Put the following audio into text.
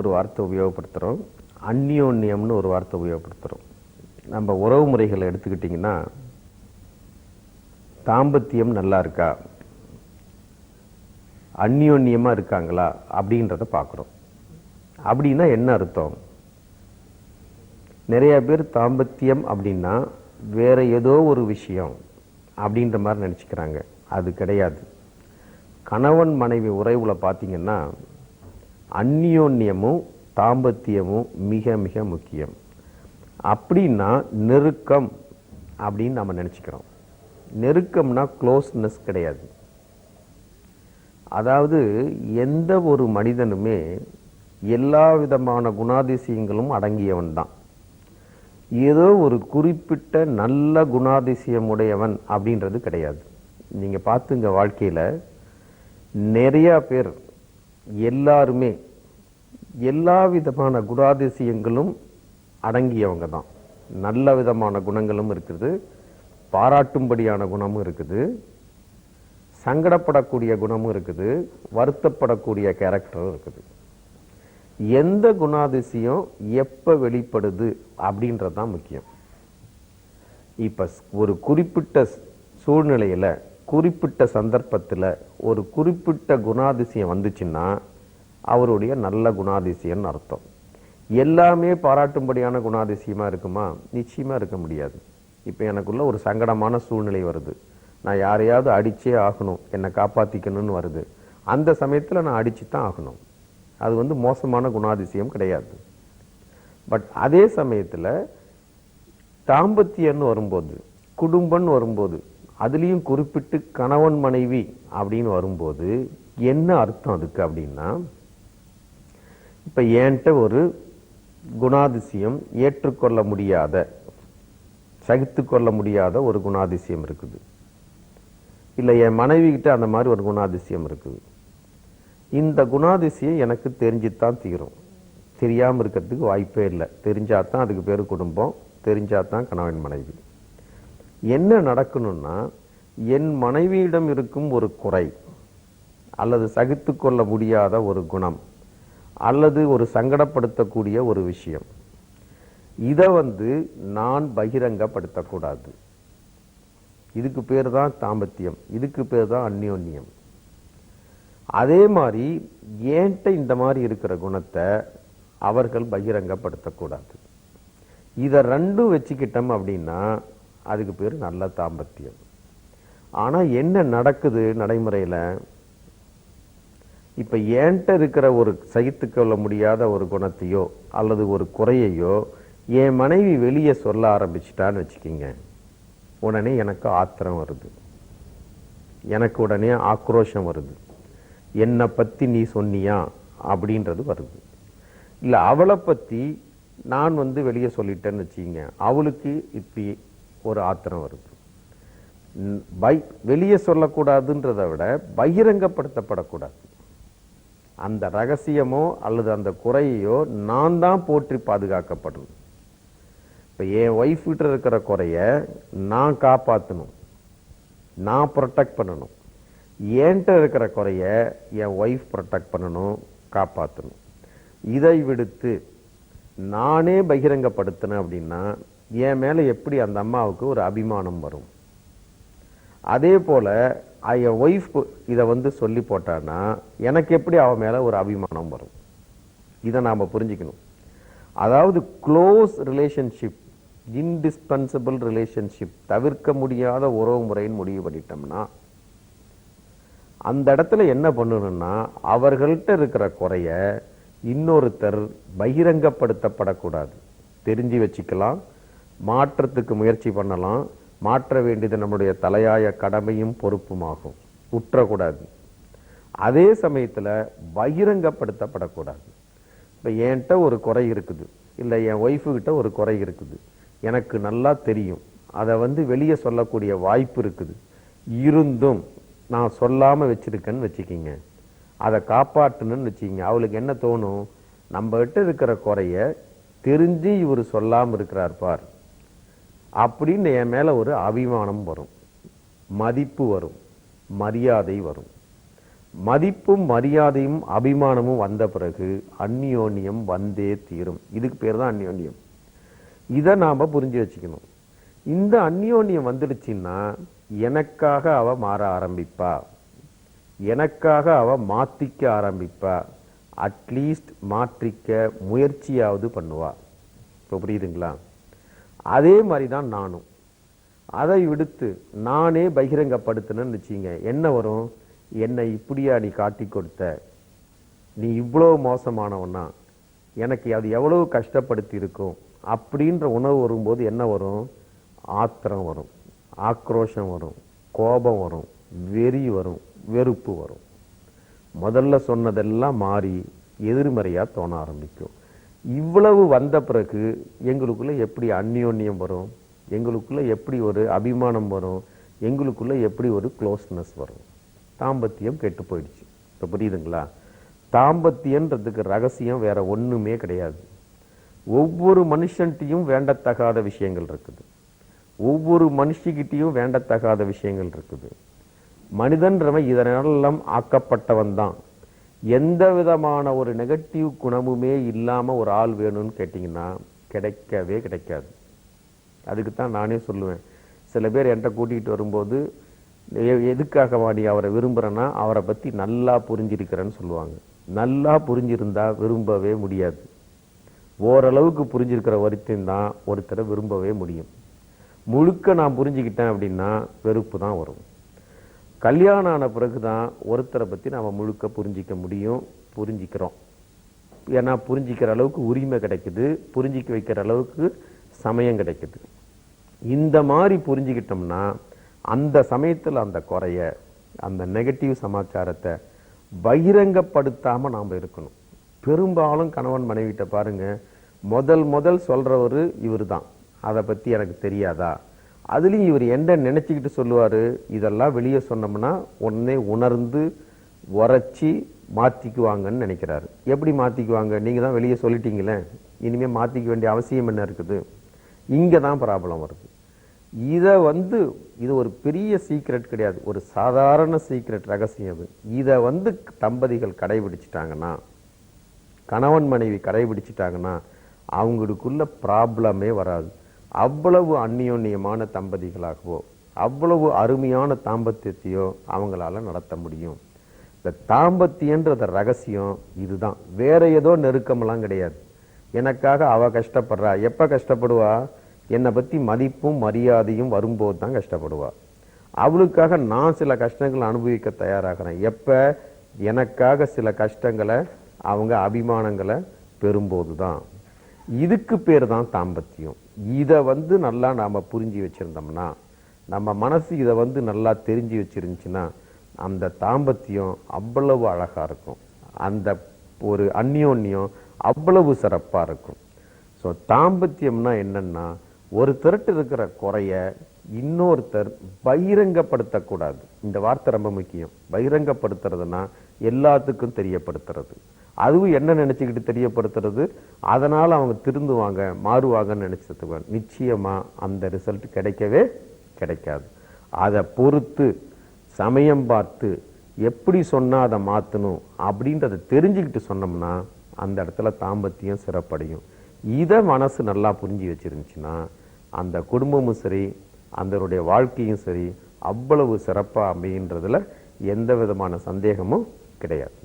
ஒரு வார்த்தை உபயோகப்படுத்துகிறோம் அந்யோன்யம்னு ஒரு வார்த்தை உபயோகப்படுத்துகிறோம் நம்ம உறவு முறைகளை எடுத்துக்கிட்டிங்கன்னா தாம்பத்தியம் நல்லா இருக்கா? அந்யோன்யமாக இருக்காங்களா? அப்படின்றத பார்க்குறோம். அப்படின்னா என்ன அர்த்தம்? நிறைய பேர் தாம்பத்தியம் அப்படின்னா வேற ஏதோ ஒரு விஷயம் அப்படின்ற மாதிரி நினச்சிக்கிறாங்க. அது கிடையாது. கணவன் மனைவி உறவுல பார்த்தீங்கன்னா அந்யோன்யமும் தாம்பத்தியமும் மிக மிக முக்கியம். அப்படின்னா நெருக்கம் அப்படின்னு நம்ம நினச்சிக்கிறோம். நெருக்கம்னா க்ளோஸ்னஸ் கிடையாது. அதாவது எந்த ஒரு மனிதனுமே எல்லா விதமான குணாதிசயங்களும் அடங்கியவன் தான். ஏதோ ஒரு குறிப்பிட்ட நல்ல குணாதிசயம் உடையவன் அப்படின்றது கிடையாது. நீங்கள் பார்த்துங்க வாழ்க்கையில் நிறையா பேர் எல்லாருமே எல்லா விதமான குணாதிசயங்களும் அடங்கியவங்க தான். நல்ல விதமான குணங்களும் இருக்குது. பாராட்டும்படியான குணமும் இருக்குது. சங்கடப்படக்கூடிய குணமும் இருக்குது. வருத்தப்படக்கூடிய கேரக்டரும் இருக்குது. எந்த குணாதிசயம் எப்போ வெளிப்படுது அப்படின்றது தான் முக்கியம். இப்போ ஒரு குறிப்பிட்ட சூழ்நிலையில் குறிப்பிட்ட சந்தர்ப்பத்தில் ஒரு குறிப்பிட்ட குணாதிசயம் வந்துச்சுன்னா அவருடைய நல்ல குணாதிசயம்னு அர்த்தம். எல்லாமே பாராட்டும்படியான குணாதிசயமாக இருக்குமா? நிச்சயமாக இருக்க முடியாது. இப்போ எனக்குள்ள ஒரு சங்கடமான சூழ்நிலை வருது. நான் யாரையாவது அடித்தே ஆகணும். என்னை காப்பாற்றிக்கணும்னு வருது. அந்த சமயத்தில் நான் அடித்து தான் ஆகணும். அது வந்து மோசமான குணாதிசயம் கிடையாது. பட் அதே சமயத்தில் தாம்பத்தியன்னு வரும்போது குடும்பம்னு வரும்போது அதுலேயும் குறிப்பிட்டு கணவன் மனைவி அப்படின்னு வரும்போது என்ன அர்த்தம் அதுக்கு அப்படின்னா இப்போ என்கிட்ட ஒரு குணாதிசயம் ஏற்றுக்கொள்ள முடியாத சகித்து கொள்ள முடியாத ஒரு குணாதிசயம் இருக்குது. இல்லை என் மனைவிக்கிட்ட அந்த மாதிரி ஒரு குணாதிசயம் இருக்குது. இந்த குணாதிசயம் எனக்கு தெரிஞ்சுத்தான் தீரும். தெரியாமல் இருக்கிறதுக்கு வாய்ப்பே இல்லை. தெரிஞ்சால் தான் அதுக்கு பேர் குடும்பம். தெரிஞ்சால் தான் கணவன் மனைவி. என்ன நடக்கணும்னா என் மனைவியிடம் இருக்கும் ஒரு குறை அல்லது சகித்து கொள்ள முடியாத ஒரு குணம் அல்லது ஒரு சங்கடப்படுத்தக்கூடிய ஒரு விஷயம். இதை வந்து நான் பகிரங்கப்படுத்தக்கூடாது. இதுக்கு பேர் தான் தாம்பத்தியம். இதுக்கு பேர் தான் அந்யோன்யம். அதே மாதிரி ஏன்ட்ட இந்த மாதிரி இருக்கிற குணத்தை அவர்கள் பகிரங்கப்படுத்தக்கூடாது. இதை ரெண்டும் வச்சுக்கிட்டோம் அப்படின்னா அதுக்கு பேர் நல்ல தாம்பத்தியம். ஆனால் என்ன நடக்குது நடைமுறையில்? இப்போ ஏன்ட்ட இருக்கிற ஒரு சகித்துக்கொள்ள முடியாத ஒரு குணத்தையோ அல்லது ஒரு குறையையோ என் மனைவி வெளியே சொல்ல ஆரம்பிச்சிட்டான்னு வச்சுக்கிங்க. உடனே எனக்கு ஆத்திரம் வருது. எனக்கு உடனே ஆக்ரோஷம் வருது. என்னை பற்றி நீ சொன்னியா? அப்படின்றது வருது. இல்லை அவளை பற்றி நான் வந்து வெளியே சொல்லிட்டேன்னு வச்சுக்கிங்க. அவளுக்கு இப்படி ஒரு ஆத்திரம் வருது. பை- வெளியே சொல்லக்கூடாதுன்றதை விட பகிரங்கப்படுத்தப்படக்கூடாது. அந்த ரகசியமோ அல்லது அந்த குறையோ நான் தான் போற்றி பாதுகாக்கப்படணும் இப்போ என் ஒய்ஃப் கிட்ட இருக்கிற குறைய நான் காப்பாற்றணும் நான் ப்ரொடெக்ட் பண்ணணும். என்கிட்ட இருக்கிற குறைய என் ஒய்ஃப் ப்ரொடெக்ட் பண்ணணும் காப்பாற்றணும் இதை விடுத்து நானே பகிரங்கப்படுத்தினேன் அப்படின்னா என் மேலே எப்படி அந்த அம்மாவுக்கு ஒரு அபிமானம் வரும்? அதே போல் என் ஒய்ஃப் இதை வந்து சொல்லி போட்டான்னா எனக்கு எப்படி அவன் மேலே ஒரு அபிமானம் வரும்? இதை நாம் புரிஞ்சுக்கணும். அதாவது க்ளோஸ் ரிலேஷன்ஷிப் இன்டிஸ்பென்சபிள் ரிலேஷன்ஷிப் தவிர்க்க முடியாத உறவு முறைன்னு முடிவு பண்ணிட்டோம்னா அந்த இடத்துல என்ன பண்ணணும்னா அவர்கள்ட்ட இருக்கிற குறைய இன்னொருத்தர் பகிரங்கப்படுத்தப்படக்கூடாது. தெரிஞ்சு வச்சுக்கலாம் மாற்றத்துக்கு முயற்சி பண்ணலாம் மாற்ற வேண்டியது நம்முடைய தலையாய கடமையும் பொறுப்புமாகும். உற்றக்கூடாது. அதே சமயத்தில் பகிரங்கப்படுத்தப்படக்கூடாது. இப்போ என்கிட்ட ஒரு குறை இருக்குது. இல்லை என் ஒய்ஃபுக்கிட்ட ஒரு குறை இருக்குது. எனக்கு நல்லா தெரியும். அதை வந்து வெளியே சொல்லக்கூடிய வாய்ப்பு இருக்குது. இருந்தும் நான் சொல்லாமல் வச்சுருக்கேன்னு வச்சுக்கிங்க. அதை காப்பாற்றணும்னு வச்சுக்கிங்க. அவளுக்கு என்ன தோணும்? நம்மகிட்ட இருக்கிற குறைய தெரிஞ்சு இவர் சொல்லாமல் இருக்கிறார் பார். அப்படின்னு என் மேலே ஒரு அபிமானம் வரும். மதிப்பு வரும். மரியாதை வரும். மதிப்பும் மரியாதையும் அபிமானமும் வந்த பிறகு அந்யோன்யம் வந்தே தீரும். இதுக்கு பேர் தான் அந்யோன்யம். இதை நாம் புரிஞ்சு வச்சுக்கணும். இந்த அந்யோன்யம் வந்துடுச்சின்னா எனக்காக அவ மாற ஆரம்பிப்பா. எனக்காக அவ மாற்றிக்க ஆரம்பிப்பா. அட்லீஸ்ட் மாற்றிக்க முயற்சியாவது பண்ணுவா. இப்போ புரியுதுங்களா? அதே மாதிரி தான் நானும். அதை விடுத்து நானே பகிரங்கப்படுத்தினேன்னு வச்சுங்க என்ன வரும்? என்னை இப்படியா நீ காட்டி கொடுத்த? நீ இவ்வளோ மோசமானவனா? எனக்கு அது எவ்வளோ கஷ்டப்படுத்தி இருக்கும் அப்படின்ற உணவு வரும்போது என்ன வரும்? ஆத்திரம் வரும். ஆக்ரோஷம் வரும். கோபம் வரும். வெறி வரும். வெறுப்பு வரும். முதல்ல சொன்னதெல்லாம் மாறி எதிர்மறையாக தோண ஆரம்பிக்கும். இவ்வளவு வந்த பிறகு எங்களுக்குள்ளே எப்படி அந்யோன்யம் வரும்? எங்களுக்குள்ளே எப்படி ஒரு அபிமானம் வரும்? எங்களுக்குள்ளே எப்படி ஒரு க்ளோஸ்னஸ் வரும்? தாம்பத்தியம் கெட்டு போயிடுச்சு. இப்போ புரியுதுங்களா? தாம்பத்தியன்றதுக்கு ரகசியம் வேறு ஒன்றுமே கிடையாது. ஒவ்வொரு மனுஷன்ட்டையும் வேண்டத்தகாத விஷயங்கள் இருக்குது. ஒவ்வொரு மனுஷிகிட்டையும் வேண்டத்தகாத விஷயங்கள் இருக்குது. மனிதன்றவன் இதனெல்லாம் ஆக்கப்பட்டவன் தான். எந்த விதமான ஒரு நெகட்டிவ் குணமுமே இல்லாமல் ஒரு ஆள் வேணும்னு கேட்டிங்கன்னா கிடைக்கவே கிடைக்காது. அதுக்கு தான் நானே சொல்லுவேன். சில பேர் என்கிட்ட கூட்டிகிட்டு வரும்போது எ- எதுக்காக வாடி அவரை விரும்புகிறேன்னா அவரை பற்றி நல்லா புரிஞ்சிருக்கிறேன்னு சொல்லுவாங்க. நல்லா புரிஞ்சிருந்தா விரும்பவே முடியாது. ஓரளவுக்கு புரிஞ்சிருக்கிற வரைக்கும் தான் ஒருத்தரை விரும்பவே முடியும். முழுக்க நான் புரிஞ்சுக்கிட்டேன் அப்படின்னா வெறுப்பு தான் வரும். கல்யாணம் ஆன பிறகு தான் ஒருத்தரை பற்றி நாம் முழுக்க புரிஞ்சிக்க முடியும் புரிஞ்சிக்கிறோம். ஏன்னா புரிஞ்சிக்கிற அளவுக்கு உரிமை கிடைக்குது புரிஞ்சிக்க வைக்கிற அளவுக்கு சமயம் கிடைக்குது. இந்த மாதிரி புரிஞ்சுக்கிட்டோம்னா அந்த சமயத்தில் அந்த குறைய அந்த நெகட்டிவ் சமாச்சாரத்தை பகிரங்கப்படுத்தாமல் நாம் இருக்கணும். பெரும்பாலும் கணவன் மனைவிட்ட பாருங்கள் முதல் முதல் சொல்கிறவர் இவர் தான் அதை பற்றி எனக்கு தெரியாதா? அதுலேயும் இவர் என்ன நினச்சிக்கிட்டு சொல்லுவார்? இதெல்லாம் வெளியே சொன்னோம்னா உடனே உணர்ந்து உரைச்சி மாற்றிக்குவாங்கன்னு நினைக்கிறாரு. எப்படி மாற்றிக்குவாங்க நீங்கள் தான் வெளியே சொல்லிட்டீங்களே. இனிமேல் மாற்றிக்க வேண்டிய அவசியம் என்ன இருக்குது? இங்கே தான் ப்ராப்ளம் வருது. இதை வந்து இது ஒரு பெரிய சீக்ரெட் கிடையாது. ஒரு சாதாரண சீக்ரெட் ரகசியம் அது. இதை வந்து தம்பதிகள் கடைபிடிச்சிட்டாங்கன்னா கணவன் மனைவி கடைபிடிச்சிட்டாங்கன்னா அவங்களுக்குள்ள ப்ராப்ளமே வராது. அவ்வளவு அந்நியோன்யமான தம்பதிகளாகவோ அவ்வளவு அருமையான தாம்பத்தியத்தையோ அவங்களால நடத்த முடியும். இந்த தாம்பத்தியன்றத ரகசியம் இதுதான். வேற ஏதோ நெருக்கமெல்லாம் கிடையாது. எனக்காக அவ கஷ்டப்படுறா. எப்ப கஷ்டப்படுவா? என்னை பத்தி மதிப்பும் மரியாதையும் வரும்போது தான் கஷ்டப்படுவா. அவளுக்காக நான் சில கஷ்டங்களை அனுபவிக்க தயாராகிறேன். எப்ப? எனக்காக சில கஷ்டங்களை அவங்க அபிமானங்களை பெறும்போது தான் இதுக்கு பேர் தான் தாம்பத்தியம். இதை வந்து நல்லா நாம் புரிஞ்சு வச்சிருந்தோம்னா நம்ம மனசு இதை வந்து நல்லா தெரிஞ்சு வச்சுருந்துச்சின்னா அந்த தாம்பத்தியம் அவ்வளவு அழகாக இருக்கும். அந்த ஒரு அந்யோன்யம் அவ்வளவு சிறப்பாக இருக்கும். ஸோ தாம்பத்தியம்னா என்னென்னா ஒருத்தர்கிட்ட இருக்கிற குறைய இன்னொருத்தர் பகிரங்கப்படுத்தக்கூடாது. இந்த வார்த்தை ரொம்ப முக்கியம். பகிரங்கப்படுத்துறதுன்னா எல்லாத்துக்கும் தெரியப்படுத்துறது. அதுவும் என்ன நினச்சிக்கிட்டு தெரியப்படுத்துறது? அதனால் அவங்க திருந்துவாங்க மாறுவாங்கன்னு நினைச்சதுக்கு நிச்சயமாக அந்த ரிசல்ட் கிடைக்கவே கிடைக்காது. அதை பொறுத்து சமயம் பார்த்து எப்படி சொன்னால் அதை மாற்றணும் அப்படின்றத தெரிஞ்சுக்கிட்டு சொன்னோம்னா அந்த இடத்துல தாம்பத்தியம் சிறப்படையும். இதை மனசு நல்லா புரிஞ்சு வச்சுருந்துச்சுன்னா அந்த குடும்பமும் சரி அதனுடைய வாழ்க்கையும் சரி அவ்வளவு சிறப்பாக அமைகின்றதில் எந்த விதமான சந்தேகமும் கிடையாது.